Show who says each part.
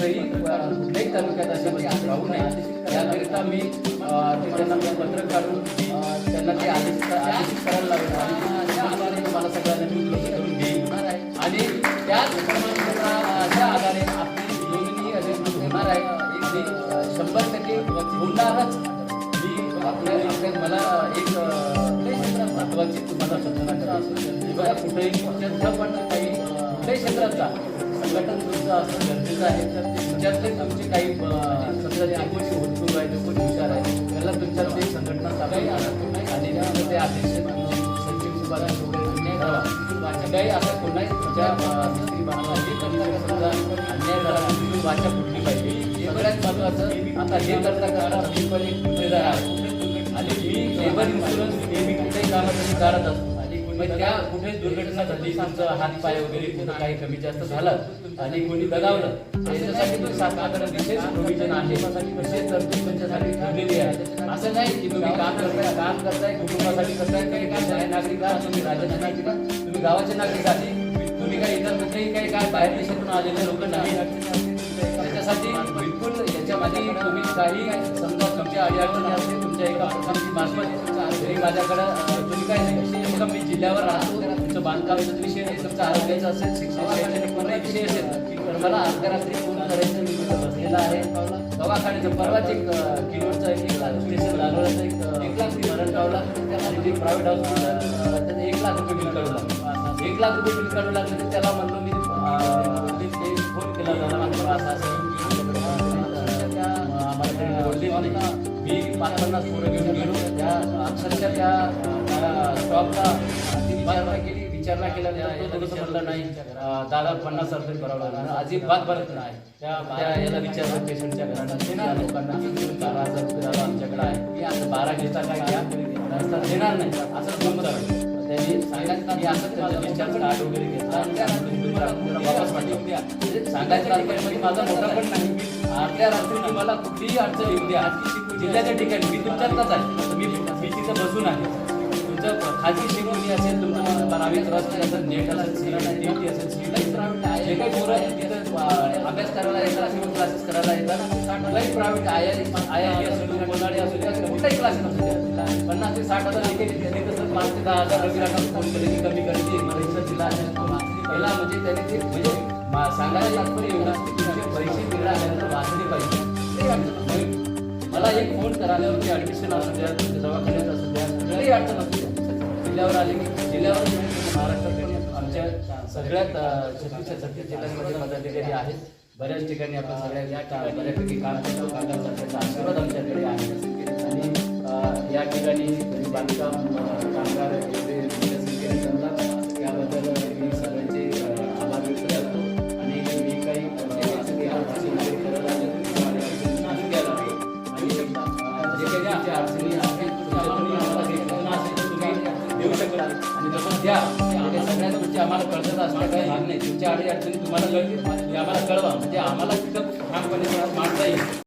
Speaker 1: कुठेही अ, कुठल्याही तालुक्यात असे वंचित राहू नये याकरिता मी ते त्यांना मी पत्र काढून त्यांना ते आदेश आदेश करायला लागेल. आणि त्या आधारे तुम्हाला सगळ्यांना मी उपलब्ध करून देईन. आणि त्याच प्रमाणपत्राच्या आधारे आपली योजनी अधिकृत होणार आहे. ते शंभर टक्के होणारच. मी आपल्या मला एक महत्वाची तुम्हाला सूचना करायची कुठेही कुठच्यातलं पण काही कुठल्याही क्षेत्राचा संघटन तुमचं असणं गरजेचं आहे. तर तुमच्यातले तुमचे काही अ, समजा जे कोणी होतकरू आहे कोणी विचार आहे त्याला तुमच्यात ते संघटना म्हणजे स्थापन करा आणि त्याचं ते अध्यक्ष तुमचे सचिव उपाध्यक्ष वगैरे ठरवा काही असा कोणाही तुमच्या स्त्री बाळाला समजा अन्याय झाला तर तुम्ही वाचा फुटली पाहिजे. हे बऱ्याच महत्वाचं आता हे करता करता मी पण एक गुन्हेगार आहे आणि मी लेबर इन्शुरन्स नेहमी कुठेही कामासाठी काढत असतो. त्या कुठेच दुर्घटना झाली तुमचं हात पाय वगैरे कुठं काही कमी जास्त झालं आणि कोणी दगावलं त्याच्यासाठी पण शासनाकडे विशेष प्रोव्हिजन आहे. विशेष तरतूद त्यांच्यासाठी ठेवलेली आहे. असं नाही की तुम्ही काम करताय काम करताय कुटुंबासाठी करताय काही काय नागरिक आहात तुम्ही राज्याचे नागरिक आहात. तुम्ही गावाचे नागरिक आहात. तुम्ही काही इतर कुठेही काही काय बाहेर देशातून आलेले लोक नाही. त्याच्यासाठी बिलकुल याच्यामध्ये तुम्ही काही समजा तुमच्या अडीअडचणी असतील तुमच्या एका प्रकारची मार्फत तरी माझ्याकडं तुम्ही काय नाही विषय मी जिल्ह्यावर राहतो तुमचं बांधकामाचा विषय नाही तुमचं आरोग्याचा असेल शिक्षण शैक्षणिक कोणताही विषय असेल तर मला अर्ध्या फोन करायचं मी तिथं बसलेला आहे. दवाखान्याचं परवाच एक अं, किलोचा एक स्टेशन लालवल्याचं एक अं, एक लाख मरण गावला आणि जे प्रायव्हेट हॉस्पिटल त्याचं एक लाख रुपये बिल काढू लागलं एक लाख रुपये बिल काढू लागलं तर त्याला म्हणलो मी ते फोन केला झाला माझं असं असं. आम्हाला तरी निवडली नाही मी पाच पन्नास पोरं घेऊन गेलो त्या अक्षरशः त्या स्टॉपला विचारणा केली. विचारणा केला तर थोडंसं म्हणलं नाही दादा पन्नास हजार करावं लागणार. अजिबात भरत नाही. त्या याला विचारलं पेशंटच्या घरांना लोकांना बारा हजार आमच्याकडे आहे. मी असं बारा घेता काय? घ्या देणार नाही. असं समजा त्यांनी सांगायचं विचार कार्ड वगैरे घेतला म्हणजे सांगायचं तात्पर्य माझा मोठा पण नाही अर्ध्या रात्री तुम्हाला कुठलीही अडचण येऊ द्या जिल्ह्याच्या ठिकाणी मी तुमच्यातलाच आहे. मी मी तिथं बसून आहे. तुमचं खाजगी शिकवणी असेल तुमचं बारावीत रस असेल नेट असेल सी टी असेल जे काही पोरं तिथं अभ्यास करायला येतात किंवा क्लासेस करायला येतात. कुठलाही private I I I I असू द्या कोणाडी असू द्या कुठलाही क्लासेस असू द्या पन्नास ते साठ हजार एक त्यांनी कसं पाच ते दहा हजार रवी राखा फोन केले की कमी करायची परीक्षा दिला असेल पहिला म्हणजे त्याने ते म्हणजे सांगायला तात्पर्य एवढं की तुमचे पैसे मिळाल्यानंतर वाचले पाहिजे. ते अडचण मला एक फोन करायला ॲडमिशन असू द्या दवाखान्यात असू द्या कुठल्याही अडचण असू द्या. जिल्ह्यावर आले की जिल्ह्यावर महाराष्ट्रात आमच्या सगळ्यात छत्तीसच्या छत्तीस जिल्ह्यांमध्ये पदाधिकारी आहेत. बऱ्याच ठिकाणी आपण सगळ्या या बऱ्यापैकी काम करतो कामाचा त्याचा आशीर्वाद आमच्याकडे आहे. आणि या ठिकाणी बांधकाम कामगार एवढे याबद्दल मी सगळ्यांचे आभार व्यक्त करतो. आणि मी काही आणि जे काही अडचणी आहेत आम्हाला तुम्ही देऊ शकता. आणि तसं द्या. आम्हाला कळतात असल्या काही भाग नाही. तुमच्या अडी अडचणी तुम्हाला कळतील. आम्हाला कळवा. म्हणजे आम्हाला तिथं ठामपणे मांडता येईल.